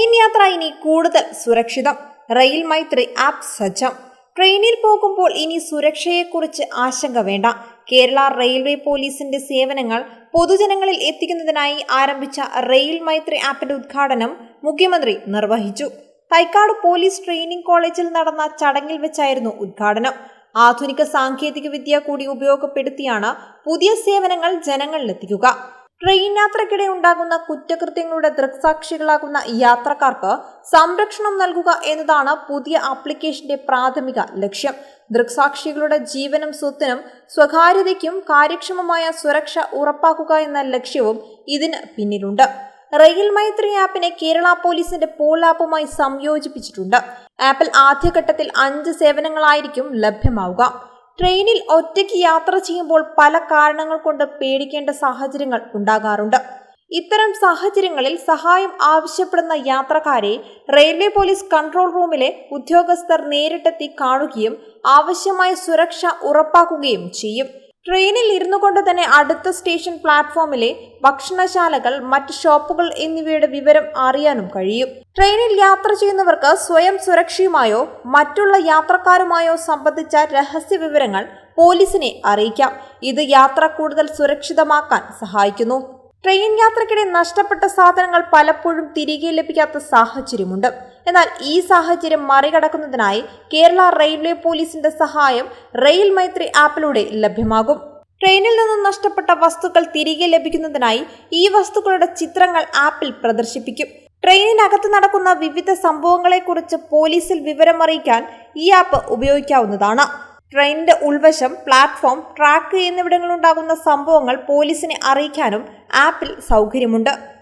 Train യാത്ര ഇനി കൂടുതൽ സുരക്ഷിതം. റെയിൽ മൈത്രി ആപ്പ് സജ്ജം. ട്രെയിനിൽ പോകുമ്പോൾ ഇനി സുരക്ഷയെക്കുറിച്ച് ആശങ്ക വേണ്ട. കേരള റെയിൽവേ പോലീസിന്റെ സേവനങ്ങൾ പൊതുജനങ്ങളിൽ എത്തിക്കുന്നതിനായി ആരംഭിച്ച റെയിൽ മൈത്രി ആപ്പിന്റെ ഉദ്ഘാടനം മുഖ്യമന്ത്രി നിർവഹിച്ചു. തൈക്കാട് പോലീസ് ട്രെയിനിംഗ് കോളേജിൽ നടന്ന ചടങ്ങിൽ വെച്ചായിരുന്നു ഉദ്ഘാടനം. ആധുനിക സാങ്കേതിക വിദ്യ കൂടി ഉപയോഗപ്പെടുത്തിയാണ് പുതിയ സേവനങ്ങൾ ജനങ്ങളിലെത്തിക്കുക. ട്രെയിൻ യാത്രക്കിടെ ഉണ്ടാകുന്ന കുറ്റകൃത്യങ്ങളുടെ ദൃക്സാക്ഷികളാകുന്ന യാത്രക്കാർക്ക് സംരക്ഷണം നൽകുക എന്നതാണ് പുതിയ ആപ്ലിക്കേഷന്റെ പ്രാഥമിക ലക്ഷ്യം. ദൃക്സാക്ഷികളുടെ ജീവനും സ്വത്തിനും സ്വകാര്യതയ്ക്കും കാര്യക്ഷമമായ സുരക്ഷ ഉറപ്പാക്കുക എന്ന ലക്ഷ്യവും ഇതിന് പിന്നിലുണ്ട്. റെയിൽ മൈത്രി ആപ്പിനെ കേരള പോലീസിന്റെ പോൾ ആപ്പുമായി സംയോജിപ്പിച്ചിട്ടുണ്ട്. ആപ്പിൽ ആദ്യഘട്ടത്തിൽ അഞ്ച് സേവനങ്ങളായിരിക്കും ലഭ്യമാവുക. ട്രെയിനിൽ ഒറ്റയ്ക്ക് യാത്ര ചെയ്യുമ്പോൾ പല കാരണങ്ങൾ കൊണ്ട് പേടിക്കേണ്ട സാഹചര്യങ്ങൾ ഉണ്ടാകാറുണ്ട്. ഇത്തരം സാഹചര്യങ്ങളിൽ സഹായം ആവശ്യപ്പെടുന്ന യാത്രക്കാരെ റെയിൽവേ പോലീസ് കൺട്രോൾ റൂമിലെ ഉദ്യോഗസ്ഥർ നേരിട്ടെത്തി കാണുകയും ആവശ്യമായ സുരക്ഷ ഉറപ്പാക്കുകയും ചെയ്യും. ട്രെയിനിൽ ഇരുന്നു കൊണ്ട് തന്നെ അടുത്ത സ്റ്റേഷൻ പ്ലാറ്റ്ഫോമിലെ ഭക്ഷണശാലകൾ മറ്റ് ഷോപ്പുകൾ എന്നിവയുടെ വിവരം അറിയാനും കഴിയും. ട്രെയിനിൽ യാത്ര ചെയ്യുന്നവർക്ക് സ്വയം സുരക്ഷയുമായോ മറ്റുള്ള യാത്രക്കാരുമായോ സംബന്ധിച്ച രഹസ്യ വിവരങ്ങൾ പോലീസിനെ അറിയിക്കാം. ഇത് യാത്ര കൂടുതൽ സുരക്ഷിതമാക്കാൻ സഹായിക്കുന്നു. ട്രെയിൻ യാത്രക്കിടെ നഷ്ടപ്പെട്ട സാധനങ്ങൾ പലപ്പോഴും തിരികെ ലഭിക്കാത്ത സാഹചര്യമുണ്ട്. എന്നാൽ ഈ സാഹചര്യം മറികടക്കുന്നതിനായി കേരള റെയിൽവേ പോലീസിന്റെ സഹായം റെയിൽ മൈത്രി ആപ്പിലൂടെ ലഭ്യമാകും. ട്രെയിനിൽ നിന്നും നഷ്ടപ്പെട്ട വസ്തുക്കൾ തിരികെ ലഭിക്കുന്നതിനായി ഈ വസ്തുക്കളുടെ ചിത്രങ്ങൾ ആപ്പിൽ പ്രദർശിപ്പിക്കും. ട്രെയിനിനകത്ത് നടക്കുന്ന വിവിധ സംഭവങ്ങളെക്കുറിച്ച് പോലീസിൽ വിവരമറിയിക്കാൻ ഈ ആപ്പ് ഉപയോഗിക്കാവുന്നതാണ്. ട്രെയിനിന്റെ ഉൾവശം പ്ലാറ്റ്ഫോം ട്രാക്ക് എന്നിവിടങ്ങളിലുണ്ടാകുന്ന സംഭവങ്ങൾ പോലീസിനെ അറിയിക്കാനും ആപ്പിൽ സൗകര്യമുണ്ട്.